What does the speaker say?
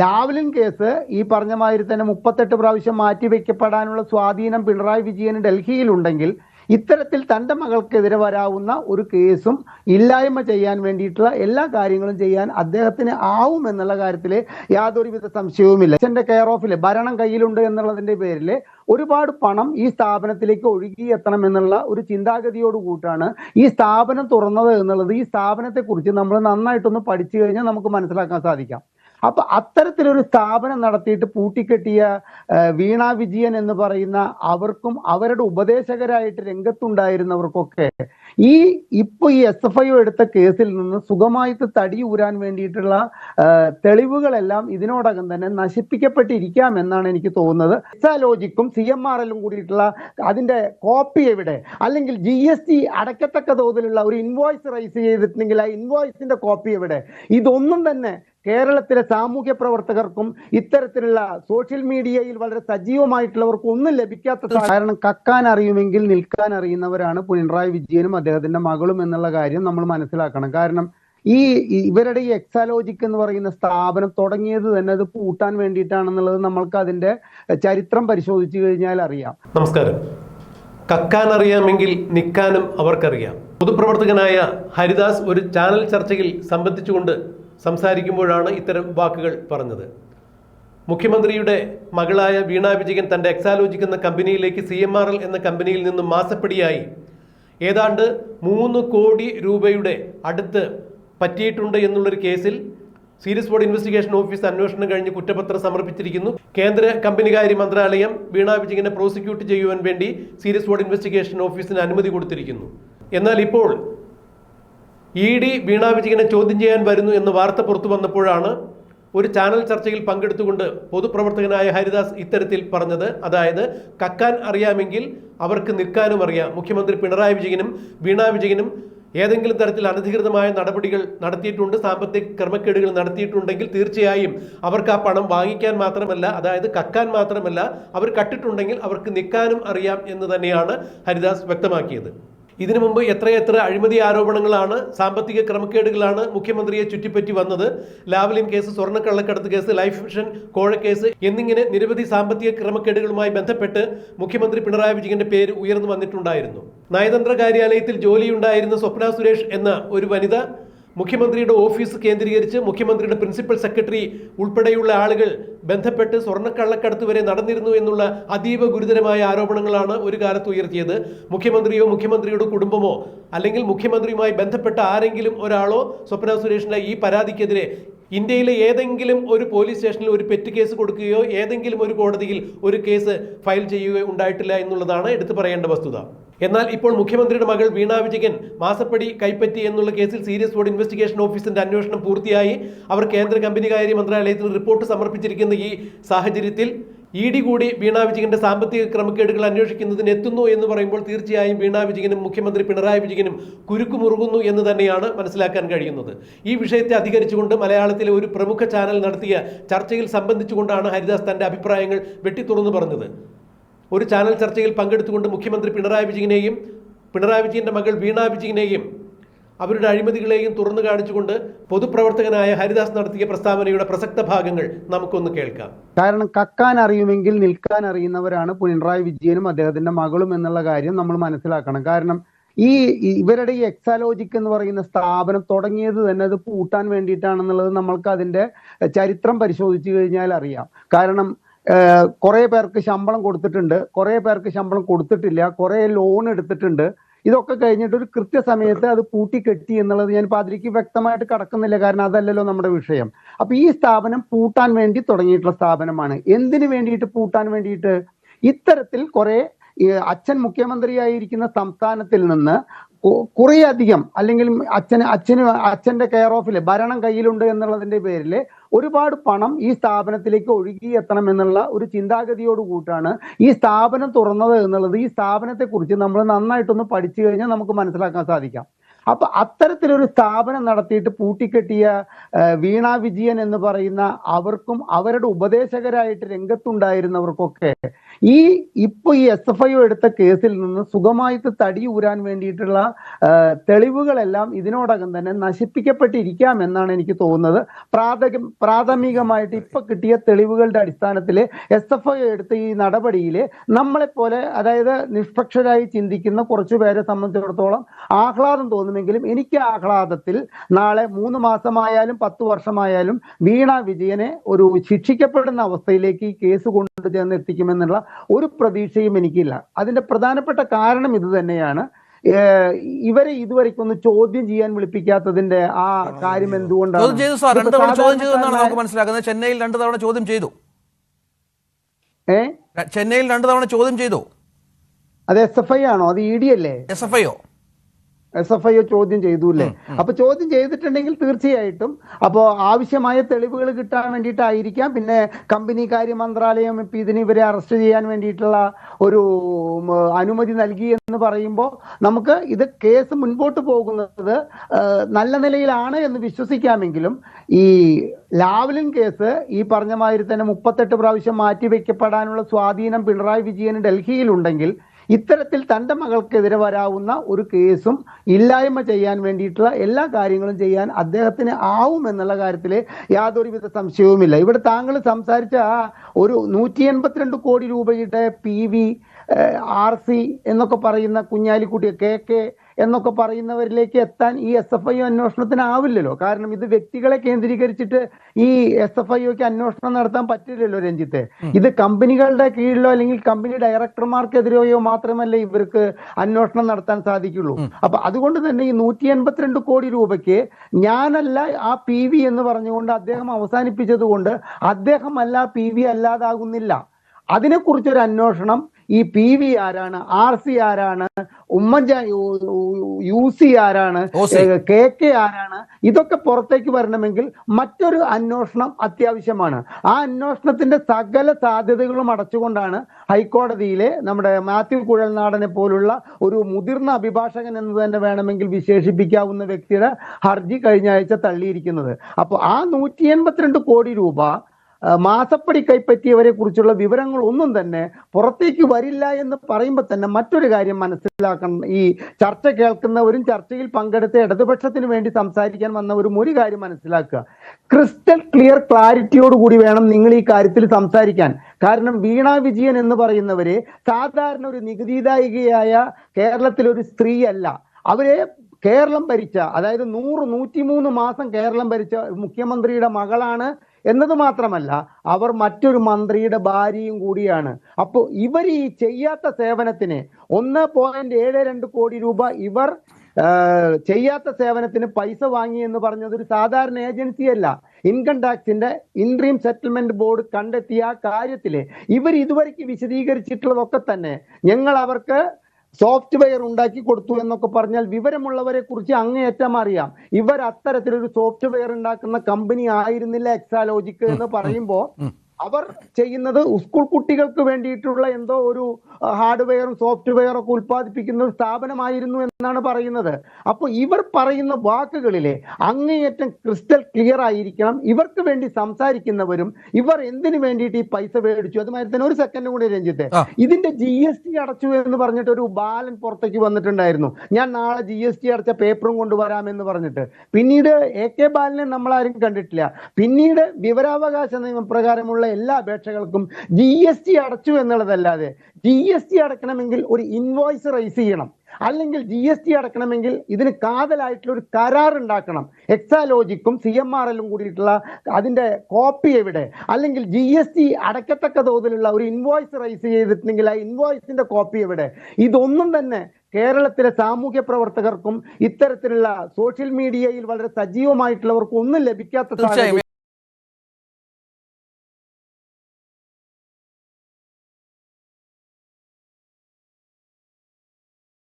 Lavalin case ഈ പറഞ്ഞ മാതിരി തന്നെ മുപ്പത്തെട്ട് പ്രാവശ്യം മാറ്റിവെക്കപ്പെടാനുള്ള സ്വാധീനം പിണറായി വിജയന് ഡൽഹിയിലുണ്ടെങ്കിൽ ഇത്തരത്തിൽ തന്റെ മകൾക്കെതിരെ വരാവുന്ന ഒരു കേസും ഇല്ലായ്മ ചെയ്യാൻ വേണ്ടിയിട്ടുള്ള എല്ലാ കാര്യങ്ങളും ചെയ്യാൻ അദ്ദേഹത്തിന് ആവും എന്നുള്ള കാര്യത്തിൽ യാതൊരുവിധ സംശയവുമില്ല. അച്ഛന്റെ കെയർ ഓഫിൽ ഭരണം കയ്യിലുണ്ട് എന്നുള്ളതിന്റെ പേരിൽ ഒരുപാട് പണം ഈ സ്ഥാപനത്തിലേക്ക് ഒഴുകി എത്തണം എന്നുള്ള ഒരു ചിന്താഗതിയോട് കൂട്ടാണ് ഈ സ്ഥാപനം തുറന്നത് എന്നുള്ളത്. ഈ സ്ഥാപനത്തെക്കുറിച്ച് നമ്മൾ നന്നായിട്ടൊന്ന് പഠിച്ചു കഴിഞ്ഞാൽ നമുക്ക് മനസ്സിലാക്കാൻ സാധിക്കാം. അപ്പൊ അത്തരത്തിലൊരു സ്ഥാപനം നടത്തിയിട്ട് പൂട്ടിക്കെട്ടിയ വീണ വിജയൻ എന്ന് പറയുന്ന അവർക്കും അവരുടെ ഉപദേശകരായിട്ട് രംഗത്തുണ്ടായിരുന്നവർക്കൊക്കെ ഈ ഇപ്പൊ ഈ എസ് എഫ് ഐ എടുത്ത കേസിൽ നിന്ന് സുഖമായിട്ട് തടി ഊരാൻ വേണ്ടിയിട്ടുള്ള തെളിവുകളെല്ലാം ഇതിനോടകം തന്നെ നശിപ്പിക്കപ്പെട്ടിരിക്കാം എന്നാണ് എനിക്ക് തോന്നുന്നത്. എക്സാലോജിക്കും സി എം ആർ എല്ലും കൂടിയിട്ടുള്ള അതിന്റെ കോപ്പി എവിടെ? അല്ലെങ്കിൽ ജി എസ് ടി അടക്കത്തക്ക തോതിലുള്ള ഒരു ഇൻവോയ്സ് റൈസ് ചെയ്തിട്ടുണ്ടെങ്കിൽ ആ ഇൻവോയ്സിന്റെ കോപ്പി എവിടെ? ഇതൊന്നും തന്നെ കേരളത്തിലെ സാമൂഹ്യ പ്രവർത്തകർക്കും ഇത്തരത്തിലുള്ള സോഷ്യൽ മീഡിയയിൽ വളരെ സജീവമായിട്ടുള്ളവർക്കും ഒന്നും ലഭിക്കാത്ത കാരണം കക്കാൻ അറിയുമെങ്കിൽ നിൽക്കാൻ അറിയുന്നവരാണ് പിണറായി വിജയനും അദ്ദേഹത്തിന്റെ മകളും എന്നുള്ള കാര്യം നമ്മൾ മനസ്സിലാക്കണം. കാരണം ഈ ഇവരുടെ ഈ എക്സാലോജിക് എന്ന് പറയുന്ന സ്ഥാപനം തുടങ്ങിയത് തന്നെ അത് പൂട്ടാൻ വേണ്ടിയിട്ടാണെന്നുള്ളത് നമ്മൾക്ക് അതിന്റെ ചരിത്രം പരിശോധിച്ചു കഴിഞ്ഞാൽ അറിയാം. നമസ്കാരം. കക്കാൻ അറിയാമെങ്കിൽ നിൽക്കാനും അവർക്കറിയാം. പൊതുപ്രവർത്തകനായ ഹരിദാസ് ഒരു ചാനൽ ചർച്ചയിൽ സംബന്ധിച്ചുകൊണ്ട് സംസാരിക്കുമ്പോഴാണ് ഇത്തരം വാക്കുകൾ പറഞ്ഞത്. മുഖ്യമന്ത്രിയുടെ മകളായ വീണ വിജയൻ തന്റെ എക്സാലോജിക് എന്ന കമ്പനിയിലേക്ക് സി എം ആർ എൽ എന്ന കമ്പനിയിൽ നിന്നും മാസപ്പടിയായി. ഏതാണ്ട് മൂന്ന് കോടി രൂപയുടെ അടുത്ത് പറ്റിയിട്ടുണ്ട് എന്നുള്ളൊരു കേസിൽ സീരിയസ് ബോർഡ് ഇൻവെസ്റ്റിഗേഷൻ ഓഫീസ് അന്വേഷണം കഴിഞ്ഞ് കുറ്റപത്രം സമർപ്പിച്ചിരിക്കുന്നു. കേന്ദ്ര കമ്പനികാര്യ മന്ത്രാലയം വീണ വിജയനെ പ്രോസിക്യൂട്ട് ചെയ്യുവാൻ വേണ്ടി സീരിയസ് ബോർഡ് ഇൻവെസ്റ്റിഗേഷൻ ഓഫീസിന് അനുമതി കൊടുത്തിരിക്കുന്നു. എന്നാൽ ഇപ്പോൾ ഇ ഡി വീണ വിജയനെ ചോദ്യം ചെയ്യാൻ വരുന്നു എന്ന വാർത്ത പുറത്തു വന്നപ്പോഴാണ് ഒരു ചാനൽ ചർച്ചയിൽ പങ്കെടുത്തുകൊണ്ട് പൊതുപ്രവർത്തകനായ ഹരിദാസ് ഇത്തരത്തിൽ പറഞ്ഞത്. അതായത് കക്കാൻ അറിയാമെങ്കിൽ അവർക്ക് നിൽക്കാനും അറിയാം. മുഖ്യമന്ത്രി പിണറായി വിജയനും വീണ വിജയനും ഏതെങ്കിലും തരത്തിൽ അനധികൃതമായ നടപടികൾ നടത്തിയിട്ടുണ്ട് സാമ്പത്തിക ക്രമക്കേടുകൾ നടത്തിയിട്ടുണ്ടെങ്കിൽ തീർച്ചയായും അവർക്ക് ആ പണം വാങ്ങിക്കാൻ മാത്രമല്ല അതായത് കക്കാൻ മാത്രമല്ല അവർ കട്ടിട്ടുണ്ടെങ്കിൽ അവർക്ക് നിൽക്കാനും അറിയാം എന്ന് തന്നെയാണ് ഹരിദാസ് വ്യക്തമാക്കിയത്. ഇതിനു മുമ്പ് എത്രയെത്ര അഴിമതി ആരോപണങ്ങളാണ് സാമ്പത്തിക ക്രമക്കേടുകളാണ് മുഖ്യമന്ത്രിയെ ചുറ്റിപ്പറ്റി വന്നത്? ലാവലിൻ കേസ് സ്വർണക്കള്ളക്കടത്ത് കേസ് ലൈഫ് മിഷൻ കോഴക്കേസ് എന്നിങ്ങനെ നിരവധി സാമ്പത്തിക ക്രമക്കേടുകളുമായി ബന്ധപ്പെട്ട് മുഖ്യമന്ത്രി പിണറായി വിജയന്റെ പേര് ഉയർന്നു വന്നിട്ടുണ്ടായിരുന്നു. നയതന്ത്ര കാര്യാലയത്തിൽ ജോലിയുണ്ടായിരുന്ന സ്വപ്ന സുരേഷ് എന്ന ഒരു വനിത മുഖ്യമന്ത്രിയുടെ ഓഫീസ് കേന്ദ്രീകരിച്ച് മുഖ്യമന്ത്രിയുടെ പ്രിൻസിപ്പൽ സെക്രട്ടറി ഉൾപ്പെടെയുള്ള ആളുകൾ ബന്ധപ്പെട്ട് സ്വർണക്കള്ളക്കടത്ത് വരെ നടന്നിരുന്നു എന്നുള്ള അതീവ ഗുരുതരമായ ആരോപണങ്ങളാണ് ഒരു കാലത്ത് ഉയർത്തിയത്. മുഖ്യമന്ത്രിയോ മുഖ്യമന്ത്രിയുടെ കുടുംബമോ അല്ലെങ്കിൽ മുഖ്യമന്ത്രിയുമായി ബന്ധപ്പെട്ട ആരെങ്കിലും ഒരാളോ സ്വപ്ന സുരേഷിന്റെ ഈ പരാതിക്കെതിരെ ഇന്ത്യയിലെ ഏതെങ്കിലും ഒരു പോലീസ് സ്റ്റേഷനിൽ ഒരു പെറ്റ് കേസ് കൊടുക്കുകയോ ഏതെങ്കിലും ഒരു കോടതിയിൽ ഒരു കേസ് ഫയൽ ചെയ്യുകയോ ഉണ്ടായിട്ടില്ല എന്നുള്ളതാണ് എടുത്തു പറയേണ്ട വസ്തുത. എന്നാൽ ഇപ്പോൾ മുഖ്യമന്ത്രിയുടെ മകൾ വീണ വിജയൻ മാസപ്പടി കൈപ്പറ്റി എന്നുള്ള കേസിൽ സീരിയസ് ബോർഡ് ഇൻവെസ്റ്റിഗേഷൻ ഓഫീസിന്റെ അന്വേഷണം പൂർത്തിയായി. അവർ കേന്ദ്ര കമ്പനികാര്യ മന്ത്രാലയത്തിൽ റിപ്പോർട്ട് സമർപ്പിച്ചിരിക്കുന്ന ഈ സാഹചര്യത്തിൽ ഇ ഡി കൂടി വീണ വിജയന്റെ സാമ്പത്തിക ക്രമക്കേടുകൾ അന്വേഷിക്കുന്നതിന് എത്തുന്നു എന്ന് പറയുമ്പോൾ തീർച്ചയായും വീണ വിജയനും മുഖ്യമന്ത്രി പിണറായി വിജയനും കുരുക്കു മുറുകുന്നു എന്ന് തന്നെയാണ് മനസ്സിലാക്കാൻ കഴിയുന്നത്. ഈ വിഷയത്തെ അധികരിച്ചുകൊണ്ട് മലയാളത്തിലെ ഒരു പ്രമുഖ ചാനൽ നടത്തിയ ചർച്ചയിൽ സംബന്ധിച്ചുകൊണ്ടാണ് ഹരിദാസ് തന്റെ അഭിപ്രായങ്ങൾ വെട്ടിത്തുറന്നു പറഞ്ഞത്. ഒരു ചാനൽ ചർച്ചയിൽ പങ്കെടുത്തുകൊണ്ട് മുഖ്യമന്ത്രി പിണറായി വിജയനെയും പിണറായി വിജയന്റെ മകൾ വീണ വിജയനെയും അവരുടെ അഴിമതികളെയും തുറന്നു കാണിച്ചുകൊണ്ട് പൊതുപ്രവർത്തകനായ ഹരിദാസ് നടത്തിയ പ്രസ്താവനയുടെ പ്രസക്ത ഭാഗങ്ങൾ നമുക്കൊന്ന് കേൾക്കാം. കാരണം കക്കാൻ അറിയുമെങ്കിൽ നിൽക്കാൻ അറിയുന്നവരാണ് പിണറായി വിജയനും അദ്ദേഹത്തിന്റെ മകളും എന്നുള്ള കാര്യം നമ്മൾ മനസ്സിലാക്കണം. കാരണം ഈ ഇവരുടെ ഈ എക്സാലോജിക് എന്ന് പറയുന്ന സ്ഥാപനം തുടങ്ങിയത് തന്നെ അത് പൂട്ടാൻ വേണ്ടിയിട്ടാണെന്നുള്ളത് നമ്മൾക്ക് അതിന്റെ ചരിത്രം പരിശോധിച്ചു കഴിഞ്ഞാൽ അറിയാം. കാരണം കുറെ പേർക്ക് ശമ്പളം കൊടുത്തിട്ടുണ്ട്. കുറെ പേർക്ക് ശമ്പളം കൊടുത്തിട്ടില്ല. കുറെ ലോൺ എടുത്തിട്ടുണ്ട്. ഇതൊക്കെ കഴിഞ്ഞിട്ട് ഒരു കൃത്യസമയത്ത് അത് പൂട്ടിക്കെട്ടി എന്നുള്ളത് ഞാൻ ഇപ്പൊ അതിലേക്ക് വ്യക്തമായിട്ട് കടക്കുന്നില്ല. കാരണം അതല്ലല്ലോ നമ്മുടെ വിഷയം. അപ്പൊ ഈ സ്ഥാപനം പൂട്ടാൻ വേണ്ടി തുടങ്ങിയിട്ടുള്ള സ്ഥാപനമാണ്. എന്തിനു വേണ്ടിയിട്ട് പൂട്ടാൻ വേണ്ടിയിട്ട്? ഇത്തരത്തിൽ കുറെ അച്ഛൻ മുഖ്യമന്ത്രിയായിരിക്കുന്ന സംസ്ഥാനത്തിൽ നിന്ന് കുറേയധികം അല്ലെങ്കിൽ അച്ഛന് അച്ഛന് അച്ഛന്റെ കെയർ ഓഫിൽ ഭരണം കയ്യിലുണ്ട് എന്നുള്ളതിന്റെ പേരിൽ ഒരുപാട് പണം ഈ സ്ഥാപനത്തിലേക്ക് ഒഴുകി എത്തണം എന്നുള്ള ഒരു ചിന്താഗതിയോട് കൂട്ടാണ് ഈ സ്ഥാപനം തുറന്നത് എന്നുള്ളത്. ഈ സ്ഥാപനത്തെക്കുറിച്ച് നമ്മൾ നന്നായിട്ടൊന്ന് പഠിച്ചു കഴിഞ്ഞാൽ നമുക്ക് മനസ്സിലാക്കാൻ സാധിക്കാം. അപ്പൊ അത്തരത്തിലൊരു സ്ഥാപനം നടത്തിയിട്ട് പൂട്ടിക്കെട്ടിയ വീണ വിജയൻ എന്ന് പറയുന്ന അവർക്കും അവരുടെ ഉപദേശകരായിട്ട് രംഗത്തുണ്ടായിരുന്നവർക്കൊക്കെ ഈ ഇപ്പൊ ഈ എസ് എഫ് ഐ എടുത്ത കേസിൽ നിന്ന് സുഖമായിട്ട് തടി ഊരാൻ വേണ്ടിയിട്ടുള്ള തെളിവുകളെല്ലാം ഇതിനോടകം തന്നെ നശിപ്പിക്കപ്പെട്ടിരിക്കാം എന്നാണ് എനിക്ക് തോന്നുന്നത്. പ്രാഥമിക പ്രാഥമികമായിട്ട് ഇപ്പൊ കിട്ടിയ തെളിവുകളുടെ അടിസ്ഥാനത്തിൽ എസ് എഫ് ഐ എടുത്ത ഈ നടപടിയിൽ നമ്മളെപ്പോലെ അതായത് നിഷ്പക്ഷരായി ചിന്തിക്കുന്ന കുറച്ചു പേരെ സംബന്ധിച്ചിടത്തോളം ആഹ്ലാദം തോന്നുമെങ്കിലും എനിക്ക് ആഹ്ലാദത്തിൽ നാളെ മൂന്ന് മാസമായാലും പത്ത് വർഷമായാലും വീണ വിജയനെ ഒരു ശിക്ഷിക്കപ്പെടുന്ന അവസ്ഥയിലേക്ക് ഈ കേസ് കൊണ്ടുചെന്ന് എത്തിക്കുമെന്നുള്ള ഒരു പ്രതീക്ഷയും എനിക്കില്ല. അതിന്റെ പ്രധാനപ്പെട്ട കാരണം ഇത് തന്നെയാണ്. ഇവരെ ഇവരെ ഒന്ന് ചോദ്യം ചെയ്യാൻ വിളിപ്പിക്കാത്തതിന്റെ ആ കാര്യം എന്തുകൊണ്ടാണ്? ചോദ്യം ചെയ്തു സാർ. രണ്ട് തവണ ചോദ്യം ചെയ്തു എന്നാണ് നമുക്ക് മനസ്സിലാക്കുന്നത്. ചെന്നൈയിൽ രണ്ടു തവണ ചോദ്യം ചെയ്തു. ഏ? ചെന്നൈയിൽ രണ്ടു തവണ ചോദ്യം ചെയ്തു. അത് എസ് എഫ് ഐ ആണോ? അത് ഇ ഡി അല്ലേ? എസ് എഫ് ഐയോ എസ് എഫ് ഐ ചോദ്യം ചെയ്തു അല്ലേ അപ്പൊ ചോദ്യം ചെയ്തിട്ടുണ്ടെങ്കിൽ തീർച്ചയായിട്ടും അപ്പോ ആവശ്യമായ തെളിവുകൾ കിട്ടാൻ വേണ്ടിയിട്ടായിരിക്കാം. പിന്നെ കമ്പനി കാര്യ മന്ത്രാലയം ഇപ്പൊ ഇതിന് ഇവരെ അറസ്റ്റ് ചെയ്യാൻ വേണ്ടിയിട്ടുള്ള ഒരു അനുമതി നൽകി എന്ന് പറയുമ്പോൾ നമുക്ക് ഇത് കേസ് മുൻപോട്ട് പോകുന്നത് നല്ല നിലയിലാണ് എന്ന് വിശ്വസിക്കാമെങ്കിലും ഈ ലാവ്ലിൻ കേസ് ഈ പറഞ്ഞ മാതിരി തന്നെ മുപ്പത്തെട്ട് പ്രാവശ്യം മാറ്റിവെക്കപ്പെടാനുള്ള സ്വാധീനം പിണറായി വിജയന് ഡൽഹിയിലുണ്ടെങ്കിൽ ഇത്തരത്തിൽ തന്റെ മകൾക്കെതിരെ വരാവുന്ന ഒരു കേസും ഇല്ലായ്മ ചെയ്യാൻ വേണ്ടിയിട്ടുള്ള എല്ലാ കാര്യങ്ങളും ചെയ്യാൻ അദ്ദേഹത്തിന് ആവും എന്നുള്ള കാര്യത്തിൽ യാതൊരുവിധ സംശയവുമില്ല. ഇവിടെ താങ്കൾ സംസാരിച്ച ആ ഒരു നൂറ്റി എൺപത്തിരണ്ട് കോടി രൂപയുടെ പി വി ആർ സി എന്നൊക്കെ പറയുന്ന കുഞ്ഞാലിക്കുട്ടി കെ കെ എന്നൊക്കെ പറയുന്നവരിലേക്ക് എത്താൻ ഈ എസ് എഫ് ഐ അന്വേഷണത്തിന് ആവില്ലല്ലോ കാരണം ഇത് വ്യക്തികളെ കേന്ദ്രീകരിച്ചിട്ട് ഈ എസ് എഫ് ഐ ഒക്കെ അന്വേഷണം നടത്താൻ പറ്റില്ലല്ലോ രഞ്ജിത്തെ. ഇത് കമ്പനികളുടെ കീഴിലോ അല്ലെങ്കിൽ കമ്പനി ഡയറക്ടർമാർക്കെതിരെയോ മാത്രമല്ല ഇവർക്ക് അന്വേഷണം നടത്താൻ സാധിക്കുള്ളൂ. അപ്പൊ അതുകൊണ്ട് തന്നെ ഈ നൂറ്റി എൺപത്തിരണ്ട് കോടി രൂപയ്ക്ക് ഞാനല്ല ആ പി വി എന്ന് പറഞ്ഞുകൊണ്ട് അദ്ദേഹം അവസാനിപ്പിച്ചത് കൊണ്ട് അദ്ദേഹമല്ല പി വി അല്ലാതാകുന്നില്ല. അതിനെക്കുറിച്ചൊരു അന്വേഷണം ഈ പി വി ആരാണ്? ആർ സി ആരാണ്? ഉമ്മൻചാണ്ടി യു സി ആരാണ്. കെ കെ ആരാണ്? ഇതൊക്കെ പുറത്തേക്ക് വരണമെങ്കിൽ മറ്റൊരു അന്വേഷണം അത്യാവശ്യമാണ്. ആ അന്വേഷണത്തിന്റെ സകല സാധ്യതകളും അടച്ചുകൊണ്ടാണ് ഹൈക്കോടതിയിലെ നമ്മുടെ മാത്യു കുഴൽനാടനെ പോലുള്ള ഒരു മുതിർന്ന അഭിഭാഷകൻ എന്ന് തന്നെ വേണമെങ്കിൽ വിശേഷിപ്പിക്കാവുന്ന വ്യക്തിയുടെ ഹർജി കഴിഞ്ഞ ആഴ്ച തള്ളിയിരിക്കുന്നത്. അപ്പോൾ ആ നൂറ്റി എൺപത്തിരണ്ട് കോടി രൂപ മാസപ്പടി കൈപ്പറ്റിയവരെ കുറിച്ചുള്ള വിവരങ്ങൾ ഒന്നും തന്നെ പുറത്തേക്ക് വരില്ല എന്ന് പറയുമ്പോൾ തന്നെ മറ്റൊരു കാര്യം മനസ്സിലാക്കണം. ഈ ചർച്ച കേൾക്കുന്നവരും ചർച്ചയിൽ പങ്കെടുത്ത ഇടതുപക്ഷത്തിന് വേണ്ടി സംസാരിക്കാൻ വന്നവരും ഒരു കാര്യം മനസ്സിലാക്കുക. ക്രിസ്റ്റൽ ക്ലിയർ ക്ലാരിറ്റിയോട് കൂടി വേണം നിങ്ങൾ ഈ കാര്യത്തിൽ സംസാരിക്കാൻ. കാരണം വീണ വിജയൻ എന്ന് പറയുന്നവരെ സാധാരണ ഒരു നികുതിദായികയായ കേരളത്തിലൊരു സ്ത്രീയല്ല. അവരെ കേരളം ഭരിച്ച അതായത് നൂറ് നൂറ്റിമൂന്ന് മാസം കേരളം ഭരിച്ച മുഖ്യമന്ത്രിയുടെ മകളാണ് എന്നത് മാത്രമല്ല അവർ മറ്റൊരു മന്ത്രിയുടെ ഭാര്യയും കൂടിയാണ്. അപ്പോൾ ഇവർ ഈ ചെയ്യാത്ത സേവനത്തിന് ഒന്ന് പോയിന്റ് ഏഴ് രണ്ട് കോടി രൂപ ഇവർ ചെയ്യാത്ത സേവനത്തിന് പൈസ വാങ്ങി എന്ന് പറഞ്ഞത് ഒരു സാധാരണ ഏജൻസിയല്ല ഇൻകം ടാക്സിന്റെ ഇൻട്രീം സെറ്റിൽമെന്റ് ബോർഡ് കണ്ടെത്തിയ ആ കാര്യത്തിൽ ഇവർ ഇതുവരെ വിശദീകരിച്ചിട്ടുള്ളതൊക്കെ തന്നെ ഞങ്ങൾ അവർക്ക് സോഫ്റ്റ്വെയർ ഉണ്ടാക്കി കൊടുത്തു എന്നൊക്കെ പറഞ്ഞാൽ വിവരമുള്ളവരെ കുറിച്ച് അങ്ങേയറ്റം അറിയാം. ഇവർ അത്തരത്തിലൊരു സോഫ്റ്റ്വെയർ ഉണ്ടാക്കുന്ന കമ്പനി ആയിരുന്നില്ല എക്സാലോജിക് എന്ന് പറയുമ്പോൾ അവർ ചെയ്യുന്നത് സ്കൂൾ കുട്ടികൾക്ക് വേണ്ടിയിട്ടുള്ള എന്തോ ഒരു ഹാർഡ്വെയറും സോഫ്റ്റ്വെയറും ഒക്കെ ഉൽപ്പാദിപ്പിക്കുന്ന ഒരു സ്ഥാപനമായിരുന്നു എന്നാണ് പറയുന്നത്. അപ്പോൾ ഇവർ പറയുന്ന വാക്കുകളിലെ അങ്ങേയറ്റം ക്രിസ്റ്റൽ ക്ലിയർ ആയിരിക്കണം. ഇവർക്ക് വേണ്ടി സംസാരിക്കുന്നവരും ഇവർ എന്തിനു വേണ്ടിയിട്ട് ഈ പൈസ മേടിച്ചു? അതുമാതിരി തന്നെ ഒരു സെക്കൻഡ് കൂടി രഞ്ജിത്ത്. ഇതിന്റെ ജി എസ് ടി അടച്ചു എന്ന് പറഞ്ഞിട്ട് ഒരു ബാലൻ പുറത്തേക്ക് വന്നിട്ടുണ്ടായിരുന്നു. ഞാൻ നാളെ ജി എസ് ടി അടച്ച പേപ്പറും കൊണ്ടുവരാമെന്ന് പറഞ്ഞിട്ട്. പിന്നീട് എ കെ ബാലനെ നമ്മളാരും കണ്ടിട്ടില്ല. പിന്നീട് വിവരാവകാശ നിയമപ്രകാരമുള്ള എല്ലാ അപേക്ഷകൾക്കും ജി എസ് ടി അടച്ചു എന്നുള്ളതല്ലാതെ ജി എസ് ടി അടക്കണമെങ്കിൽ ഒരു ഇൻവോയ്സ് റൈസ് ചെയ്യണം. അല്ലെങ്കിൽ ജി എസ് ടി അടക്കണമെങ്കിൽ ഇതിന് കാതലായിട്ടുള്ള ഒരു കരാർ ഉണ്ടാക്കണം. എക്സാലോജിക്കും സി എം ആർ എല്ലും കൂടിയിട്ടുള്ള അതിന്റെ കോപ്പി എവിടെ? അല്ലെങ്കിൽ ജി എസ് ടി അടക്കത്തക്ക തോതിലുള്ള ഒരു ഇൻവോയ്സ് റൈസ് ചെയ്തിട്ടുണ്ടെങ്കിൽ ആ ഇൻവോയ്സിന്റെ കോപ്പി എവിടെ? ഇതൊന്നും തന്നെ കേരളത്തിലെ സാമൂഹ്യ പ്രവർത്തകർക്കും ഇത്തരത്തിലുള്ള സോഷ്യൽ മീഡിയയിൽ വളരെ സജീവമായിട്ടുള്ളവർക്കും ഒന്നും ലഭിക്കാത്ത